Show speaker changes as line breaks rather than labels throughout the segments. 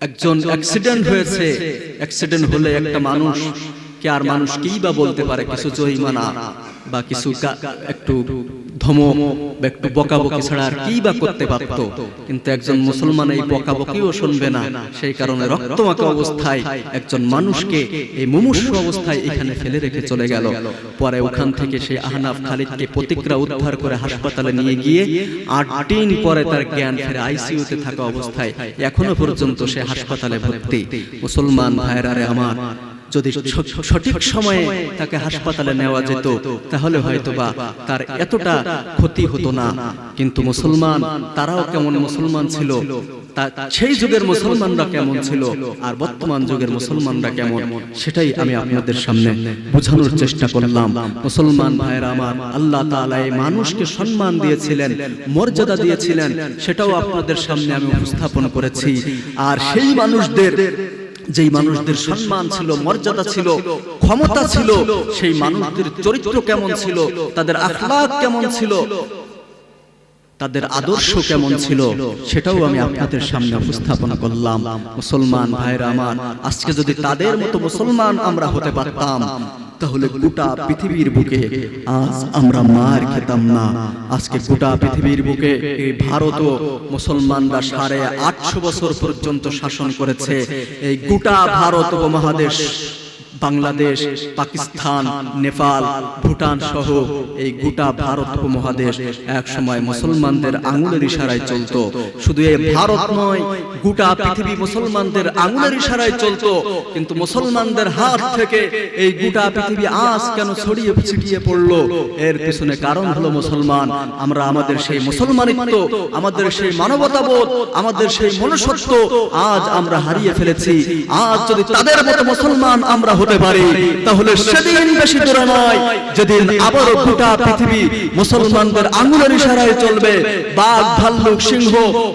একজন অ্যাক্সিডেন্ট হয়েছে অ্যাক্সিডেন্ট হলে একটা মানুষ কে আর মানুষ কি বা বলতে পারে কিছু জরিমানা? বা কিছু একটু ধমক বা একটু বকাবকি ছাড়া আর কি বা করতে পারতো? কিন্তু একজন মুসলমান এই বকাবকিও শুনবে না। সেই কারণে রক্তমাখা অবস্থায় একজন মানুষকে এই মুমূর্ষু অবস্থায় এখানে ফেলে রেখে চলে গেল। পরে ওখান থেকে সেই আহনাফ খালিদকে প্রতিক্রিয়া উদ্ধার করে হাসপাতালে নিয়ে গিয়ে আট দিন পরে তার জ্ঞান ফেরে আইসিইউতে থাকা অবস্থায় এখনও পর্যন্ত সে হাসপাতালে ভর্তি। মুসলমান ভাইরারে আমার যদি সঠিক সময়ে তাকে হাসপাতালে নেওয়া যেত তাহলে হয়তো বা তার এতটা ক্ষতি হতো না। কিন্তু মুসলমান তারাও কেমন মুসলমান ছিল? সেই যুগের মুসলমানরা কেমন ছিল? আর বর্তমান যুগের মুসলমানরা কেমন? সেটাই আমি আপনাদের সামনে বোঝানোর চেষ্টা করলাম। মুসলমান ভাইরা আমার আল্লাহ তাআলা এই মানুষকে সম্মান দিয়েছিলেন মর্যাদা দিয়েছিলেন সেটাও আপনাদের সামনে আমি উপস্থাপন করেছি। আর সেই মানুষদের যেই মানুষদের সম্মান ছিল মর্যাদা ছিল ক্ষমতা ছিল সেই মানুষদের চরিত্র কেমন ছিল তাদের আখলাক কেমন ছিল তাদের আদর্শ কেমন ছিল সেটাও আমি আপনাদের সামনে উপস্থাপন করলাম। মুসলমান ভাইরা আমার আজকে যদি তাদের মতো মুসলমান আমরা হতে পারতাম তাহলে গোটা পৃথিবীর বুকে আজ আমরা মার খেতাম না। আজকে গোটা পৃথিবীর বুকে এই ভারতও মুসলমানরা সাড়ে আটশো বছর পর্যন্ত শাসন করেছে। এই গোটা ভারত উপমহাদেশ বাংলাদেশ, পাকিস্তান, নেপাল, ভুটান সহ এই গোটা ভারত উপমহাদেশ এক সময় মুসলমানদের আঙুলের ইশারায় চলতো। শুধু এই ভারত নয়, গোটা পৃথিবী মুসলমানদের আঙুলের ইশারায় চলতো। কিন্তু মুসলমানদের হাত থেকে এই গোটা পৃথিবী আজ কেন ছড়িয়ে ছিটিয়ে পড়ল? এর পিছনে কারণ হলো মুসলমান। আমরা আমাদের সেই মুসলমানিত্ব, আমাদের সেই মানবতাবোধ, আমাদের সেই মনুষ্যত্ব আজ আমরা হারিয়ে ফেলেছি। আজ যদি তাদের মতো মুসলমান আমরা হতে পারি, তাহলে সেদিন বেশি দূরে নয়। যেদিন আবারও গোটা পৃথিবী মুসলমানদের আঙুলের ইশারায় চলবে, বাঘ, ভাল্লুক, সিংহ,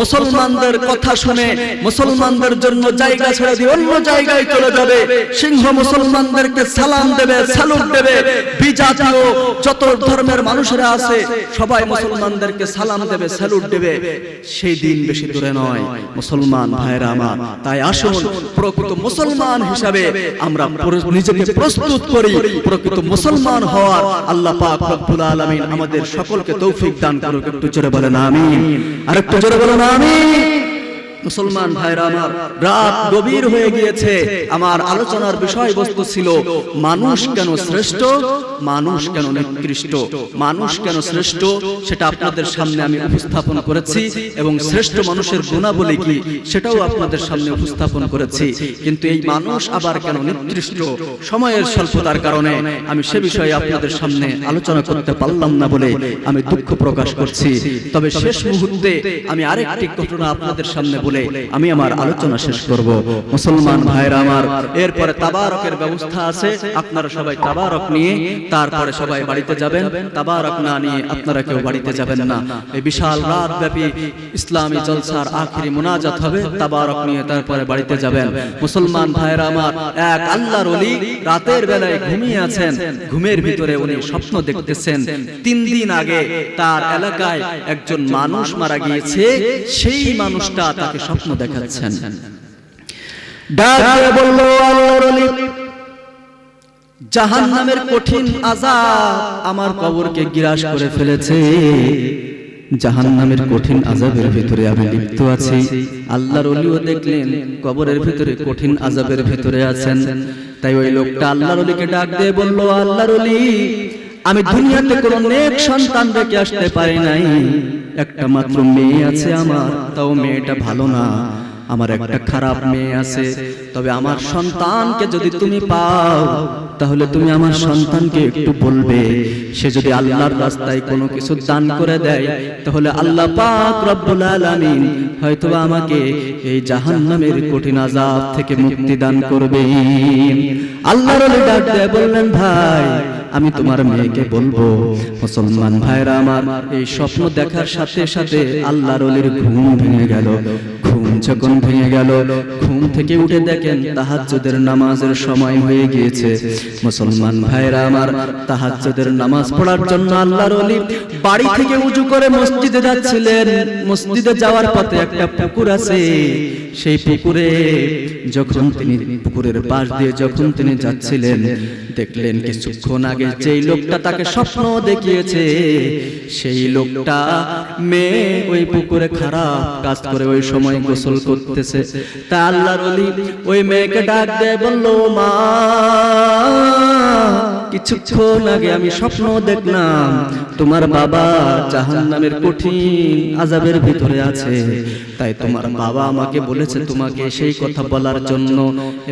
মুসলমানদের কথা শুনে মুসলমানদের জন্য জায়গা ছেড়ে দিয়ে অন্য জায়গায় চলে যাবে। সিংহ মুসলমানদেরকে সালাম দেবে, স্যালুট দেবে। বিজাতীয় যত ধর্মের মানুষেরা আছে, সবাই মুসলমানদেরকে সালাম দেবে, স্যালুট দেবে। সেই দিন বেশি দূরে নয়, মুসলমান ভাইরা আমার। তাই আসুন, প্রকৃত মুসলমান হিসাবে আমরা নিজেকে প্রস্তুত করি প্রকৃত মুসলমান হওয়ার আল্লাহ পাক রব্বুল আলামিন আমাদের সকলকে তৌফিক দান করুক। একটু জোরে বলেন আমিন। আরেকটু জোরে বলেন আমিন। মুসলমান ভাইরা আমার, রাত গভীর হয়ে গিয়েছে। আমার আলোচনার বিষয়বস্তু ছিল, মানুষ কেন শ্রেষ্ঠ, মানুষ কেন নিকৃষ্ট? মানুষ কেন শ্রেষ্ঠ? সেটা আপনাদের সামনে আমি উপস্থাপন করেছি এবং শ্রেষ্ঠ মানুষের গুণাবলী কি, সেটাও আপনাদের সামনে উপস্থাপন করেছি। কিন্তু এই মানুষ আবার কেন নিকৃষ্ট? সময়ের স্বল্পতার কারণে আমি সে বিষয়ে আপনাদের সামনে আলোচনা করতে পারলাম না বলে আমি দুঃখ প্রকাশ করছি। তবে শেষ মুহূর্তে আমি আরেকটি ঘটনা আপনাদের সামনে বলে আমি আমার আলোচনা শেষ করব। মুসলমান ভাইরা আমার, এরপরে তাবারকের ব্যবস্থা আছে। আপনারা সবাই তাবারক নিয়ে, তারপরে সবাই বাড়িতে যাবেন। তাবারক না নিয়ে আপনারা কেউ বাড়িতে যাবেন না। এই বিশাল রাত ব্যাপী ইসলামী জলসার আখিরি মোনাজাত হবে। তাবারক নিয়ে তারপরে বাড়িতে যাবেন। মুসলমান ভাইরা আমার, এক আল্লাহর ওলি রাতের বেলায় ঘুমিয়ে আছেন। ঘুমের ভিতরে উনি স্বপ্ন দেখতেছেন। তিন দিন আগে তার এলাকায় একজন মানুষ মারা গিয়েছে। সেই মানুষটা তাকে স্বপ্ন দেখাচ্ছেন। ডাক বলল জাহান নামের কঠিন আজাব আমার কবরকে গিরাস করে ফেলেছে। জাহান নামের কঠিন আজাবের ভিতরে আমি লিপ্ত আছি। আল্লাহর অলিও দেখলেন কবরের ভিতরে কঠিন আজাবের ভিতরে আছেন। তাই ওই লোকটা আল্লাহর অলিকে ডাক দিয়ে বলল আল্লাহর অলি আমি দুনিয়াতে কোনো নেক সন্তান রেখে আসতে পারি নাই। একটা মাত্র মেয়ে আছে আমার তাও মেয়েটা ভালো না। আমার একটা খারাপ মেয়ে আছে। তবে আমার সন্তানকে যদি তুমি পাও তাহলে তুমি আমার সন্তানকে একটু বলবে। সে যদি আল্লাহর রাস্তায় কোনো কিছু দান করে দেয় তাহলে আল্লাহ পাক রব্বুল আলামিন হয়তো আমাকে এই জাহান্নামের কঠিন আযাব থেকে মুক্তি দান করবে। আল্লাহর ওলি ডাক দিয়ে বললেন ভাই আমি তোমার মেয়েকে বলব মুসলমান ভাইরা আমার এই স্বপ্ন দেখার সাথে সাথে আল্লাহর ওলির ঘুম ভেঙে গেল ঘুম যখন ভেঙে গেল ঘুম থেকে উঠে দেখেন তাহাজ্জুদের নামাজের সময় হয়ে গিয়েছে। মুসলমান ভাইরা আমার তাহাজ্জুদের নামাজ পড়ার জন্য আল্লাহর ওলি বাড়ি থেকে উজু করে মসজিদে যাচ্ছিলেন। মসজিদে যাওয়ার পথে একটা পুকুর আছে। সেই পুকুরে যখন তিনি পুকুরের পাশ দিয়ে যখন তিনি যাচ্ছিলেন, দেখলেন কিছুক্ষণ আগে যেই লোকটা তাকে স্বপ্ন দেখিয়েছে, সেই লোকটা মেয়ে ওই পুকুরে খারাপ কাজ করে ওই সময় গোসল করতেছে। তা আল্লাহর ওই মেয়েকে ডাক দেয়, বলল মা কিছুক্ষণ আগে আমি স্বপ্ন দেখলাম, তোমার বাবা জাহান নামের কঠিন আজাবের ভিতরে আছে। তাই তোমার বাবা আমাকে বলেছে তোমাকে সেই কথা বলার জন্য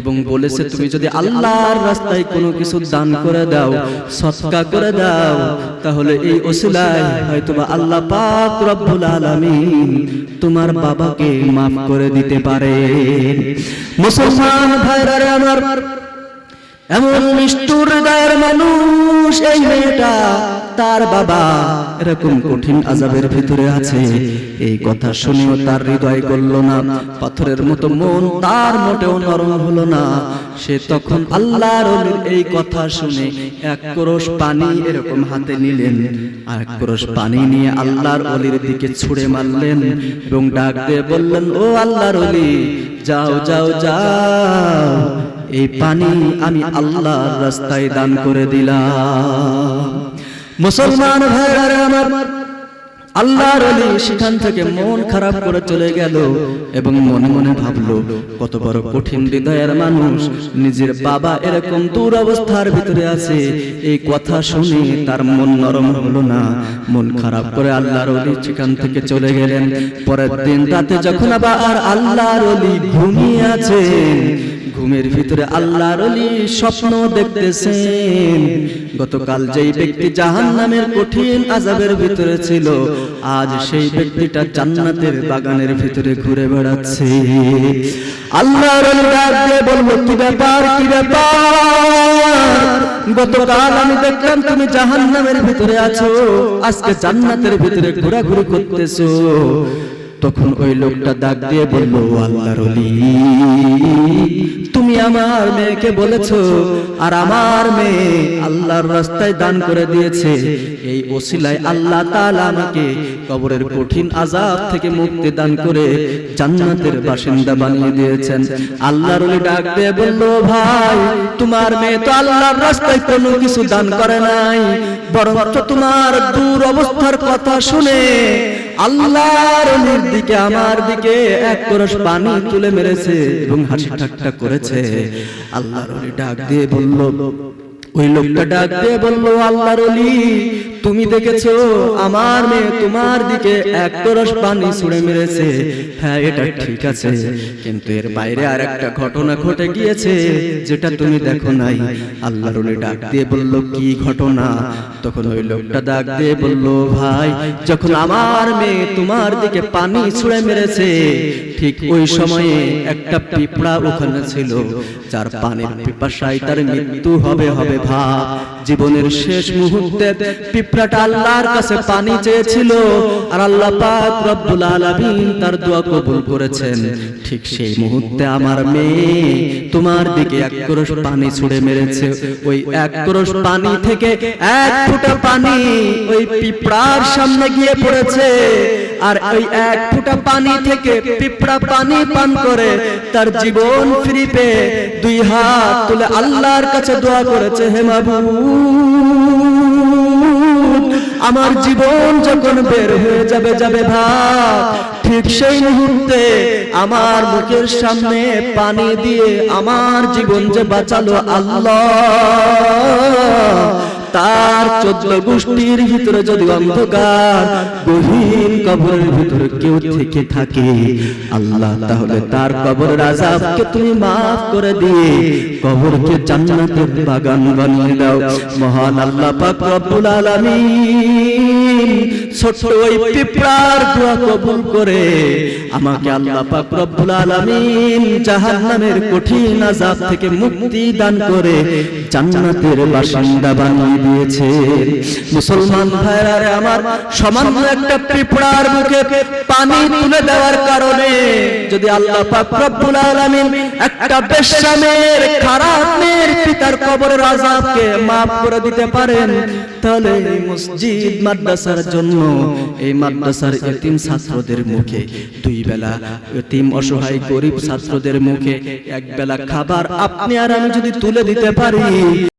এবং বলেছে তুমি যদি আল্লাহর রাস্তায় কোনো কিছু দান করে দাও, সৎকা করে দাও, তাহলে এই ওসিলায় হয়তো বা আল্লাহ পাক রব্বুল আলামিন তোমার বাবাকে মাফ করে দিতে পারে মুসলমান ভাইরা, আমার এমন নিষ্ঠুর হৃদয়ের মানুষ এই মেয়েটা, তার বাবা এরকম কঠিন আজাবের ভিতরে আছে। এই কথা শুনেও তার হৃদয় গলল না, পাথরের মতো মন তার মোটেও নরম হলো না। সে তখন আল্লাহর এই কথা শুনে এক ক্রোশ পানি এরকম হাতে নিলেন, আর এক ক্রোশ পানি নিয়ে আল্লাহর অলির দিকে ছুঁড়ে মারলেন এবং ডাক দিয়ে বললেন, ও আল্লাহর অলি, যাও যাও যাও। এই পানি আমি আল্লাহর রাস্তায় দান করে দিলাম। মুসলমান ভাইরা আমার, আল্লাহর আলী সেখান থেকে মন খারাপ করে চলে গেল এবং মনে মনে ভাবলো, কত বড় কঠিন হৃদয়ের মানুষ, নিজের বাবা এরকম দূর অবস্থার ভিতরে আছে। এই কথা শুনে তার মন নরম হলো না, মন খারাপ করে আল্লাহর অলি সেখান থেকে চলে গেলেন। পরের দিন রাতে যখন আবার আল্লাহর অলি ঘুমিয়ে আছেন ঘুমের ভিতরে আল্লাহর স্বপ্ন দেখতেছেন। গতকাল যেই ব্যক্তি জাহান নামের কঠিন আজাবের ভিতরে ছিল, আজ সেই ব্যক্তিটা জান্নাতের বাগানের ভিতরে ঘুরে বেড়াচ্ছে। আল্লাহর বলব, কি ব্যাপার কি ব্যাপার? গতকাল আমি দেখলাম তুমি জাহান নামের ভিতরে আছো, আজকে জান্নাতের ভিতরে ঘোরাঘুরি করতেছো। তখন ওই লোকটা ডাক দিয়ে বলল আল্লাহর আমার মেয়েকে বলেছ, আর আমার মেয়ে আল্লাহর রাস্তায় দান করে দিয়েছে। এই ওসিলায় আল্লাহ তাআলা আমাকে কবরের কঠিন আযাব থেকে মুক্তি দান করে জান্নাতের বাসিন্দা বানিয়ে দিয়েছেন। আল্লাহর ওলি ডাক দিয়ে বলল, ভাই, তোমার মেয়ে তো আল্লাহর রাস্তায় কোনো কিছু দান করে নাই বরং তোমার দূর অবস্থার কথা শুনে আল্লাহর নূর দিকে আমার দিকে এক করস পানি তুলে মেরেছে এবং হাসি ঠাট্টা করেছে। আল্লাহর ওলি ডাক দিয়ে বলল ওই লোকটা ডাক দিয়ে বলল আল্লাহর ওলি তুমি দেখেছ? আমার মেয়ে তোমার দিকে এক করস পানি ছুঁড়ে মেরেছে। হ্যাঁ এটা ঠিক আছে। কিন্তু এর বাইরে আর একটা ঘটনা ঘটে গিয়েছে, যেটা তুমি দেখো নাই। আল্লাহর ওলি ডাক দিয়ে বলল, কি ঘটনা? তখন ওই লোকটা ডাক দিয়ে বলল, ভাই, যখন আমার মেয়ে তোমার দিকে পানি ছুঁড়ে মেরেছে, ঠিক ওই সময়ে একটা পিঁপড়া ওখানে ছিল, যার পানির পিপাসায় তার মৃত্যু হবে হবে, ভাব। জীবনের শেষ মুহূর্তে পিঁপড়াটা আল্লাহর কাছে পানি চেয়েছিল। আর আল্লাহ পাক রব্বুল আলামিন তার দোয়া কবুল করেছেন। ঠিক সেই মুহূর্তে আমার মেয়ে তোমার দিকে এক ক্রোশ পানি ছুঁড়ে মেরেছে। ওই এক ক্রোশ পানি থেকে এক ফোঁটা পানি ওই পিঁপড়ার সামনে গিয়ে পড়েছে। আর ওই এক ফুটা পানি থেকে পিঁপড়া পানি পান করে, তার জীবন ফিরে পেয়ে দুই হাত তুলে আল্লাহর কাছে দোয়া করেছে, হে মাবুদ, আমার জীবন যখন বের হয়ে যাবে যাবে ভাব ঠিক সেই মুহূর্তে আমার মুখের সামনে পানি দিয়ে আমার জীবন যে বাঁচালো আল্লাহ। তার চোদ্দ গোষ্ঠীর ভিতরে যদি অন্ধকার গভীর কবরের ভিতরে কেউ থেকে থাকে, আল্লাহ তাহলে তার কবরের আজাবকে তুমি মাফ করে দিয়ে কবরকে জান্নাতের বাগান বানিয়ে দাও। মহান আল্লাহ পাক রব্বুল আলামিন ছোট্ট ওই পিঁপড়ার দোয়া কবুল করে আমাকে আল্লাহ পাক রব্বুল আলামিন জাহান্নামের কঠিন আযাব থেকে মুক্তি দান করে জান্নাতের বাসিন্দা বানিয়ে দিয়েছে। মুসলমান আমার একটা মুখে পানি তুলে দেওয়ার কারণে যদি আল্লাহ পাক রব্বুল আলামিন একটা খারাপ মেয়ের পিতার কবরের আযাবকে maaf করে দিতে পারেন, তাহলে মসজিদ মাদ্রাসার জন্য, এই মাদ্রাসার ছাত্রদের মুখে দুই বেলা অসহায় গরিব ছাত্রদের মুখে এক বেলা খাবার আপনি আর আমি যদি তুলে দিতে পারি।